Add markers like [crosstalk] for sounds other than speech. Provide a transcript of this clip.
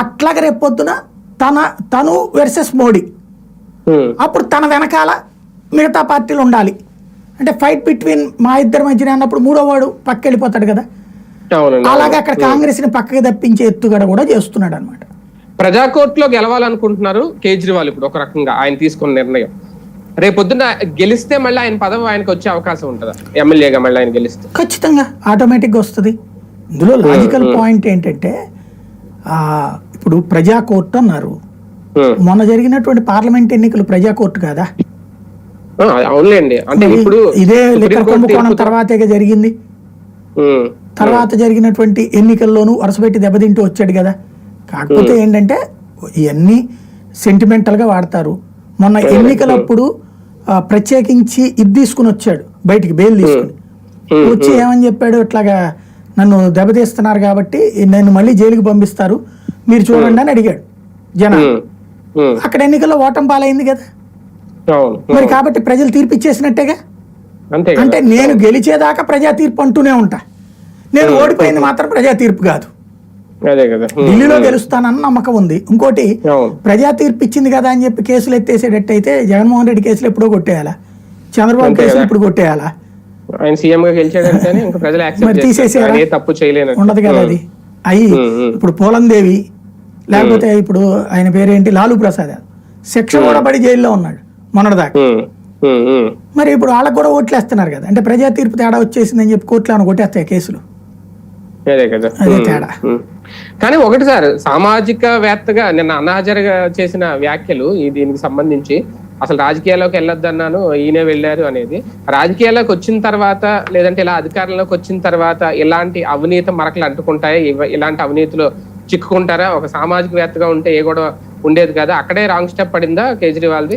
అట్లాగే రేపు పొద్దున తన తను వర్సెస్ మోడీ. అప్పుడు తన వెనకాల మిగతా పార్టీలు ఉండాలి. అంటే ఫైట్ బిట్వీన్ మా ఇద్దరి మధ్యన అన్నప్పుడు మూడో వాడు పక్క వెళ్ళిపోతాడు కదా అలాగే అక్కడ కాంగ్రెస్ని పక్కకి తప్పించే ఎత్తుగడ కూడా చేస్తున్నాడు అనమాట ప్రజా కోర్టులో గెలవాలనుకుంటున్నారు కేజ్రీవాల్ ఇప్పుడు ఒక రకంగా ఆయన తీసుకున్న నిర్ణయం. రేపొద్దున గెలిస్తే మళ్ళీ ఆయన పదవి ఆయనకు వచ్చే అవకాశం ఉంటుందా? ఎమ్మెల్యేగా మళ్ళీ ఆయన గెలిస్తే. ఖచ్చితంగా ఆటోమేటిక్గా వస్తుంది. ఇందులో లాజికల్ పాయింట్ ఏంటంటే ఇప్పుడు ప్రజా కోర్టు అన్నారు మొన్న జరిగినటువంటి పార్లమెంట్ ఎన్నికలు ప్రజా కోర్టు కాదా అవునులేండి. అంటే ఇప్పుడు ఇదే లిక్కర్ కోర్టు కుంభకోణం తర్వాతే జరిగింది. తర్వాత జరిగినటువంటి ఎన్నికల్లోనూ వరుసపెట్టి దెబ్బతింటూ వచ్చాడు కదా. కాకపోతే ఏంటంటే ఇవన్నీ సెంటిమెంటల్గా వాడతారు. మొన్న ఎన్నికలప్పుడు ప్రత్యేకించి ఇది తీసుకుని వచ్చాడు. బయటికి బెయిల్ తీసుకుని. వచ్చి ఏమని చెప్పాడు? ఇట్లాగా నన్ను దెబ్బతీస్తున్నారు కాబట్టి నన్ను మళ్ళీ జైలుకి పంపిస్తారు. మీరు చూడండి అని అడిగాడు జనాలు. ఉమ్, అక్కడ ఎన్నికల్లో ఓటం పాలైంది కదా. మరి కాబట్టి ప్రజలు తీర్పు ఇచ్చేసినట్టేగా? అంటే నేను గెలిచేదాకా ప్రజా తీర్పు అంటూనే ఉంటా. నేను ఓడిపోయింది మాత్రం ప్రజా తీర్పు కాదు. ఢిల్లీలో గెలుస్తానన్న నమ్మకం ఉంది. ఇంకోటి ప్రజా తీర్పు ఇచ్చింది కదా అని చెప్పి కేసులు ఎత్తేసేటట్టయితే జగన్మోహన్ రెడ్డి కేసులు ఎప్పుడో కొట్టేయాలా? చంద్రబాబు కేసులు. ఇప్పుడు కొట్టేయాలా? ఆయన సీఎం గా గెలిచాడంటేనే [laughs] ఇంకా ప్రజలు మరి యాక్సెప్ట్ తీసేసారా? చేస్తారు ఏ తప్పు చేయలేను ఉండదు కదా అది. అయ్యి. ఇప్పుడు పోలందేవి లేకపోతే ఇప్పుడు ఆయన పేరేంటి? లాలూ ప్రసాద్. శిక్ష కూడా పడి జైల్లో ఉన్నాడు మొన్నటిదాకా. మరి ఇప్పుడు వాళ్ళకు కూడా ఓట్లు వేస్తున్నారు కదా. అంటే ప్రజా తీర్పు తేడా వచ్చేసిందని చెప్పి కోర్టులో ఏమైనా కొట్టేస్తాయి కేసులు? అదే తేడా. కానీ ఒకటి సార్ సామాజిక వేత్తగా నిన్న అనాజరగా చేసిన వ్యాఖ్యలు ఈ దీనికి సంబంధించి అసలు రాజకీయాల్లోకి వెళ్ళొద్దన్నాను ఈయనే వెళ్ళారు అనేది. రాజకీయాల్లోకి వచ్చిన తర్వాత లేదంటే ఇలా అధికారంలోకి వచ్చిన తర్వాత ఇలాంటి అవినీతి మరకలు అంటుకుంటాయి? ఇలాంటి అవినీతిలో చిక్కుకుంటారా? ఒక సామాజిక వేత్తగా ఉంటే ఏ కూడా ఉండేది కదా. అక్కడే రాంగ్ స్టెప్ పడిందా కేజ్రీవాల్ది?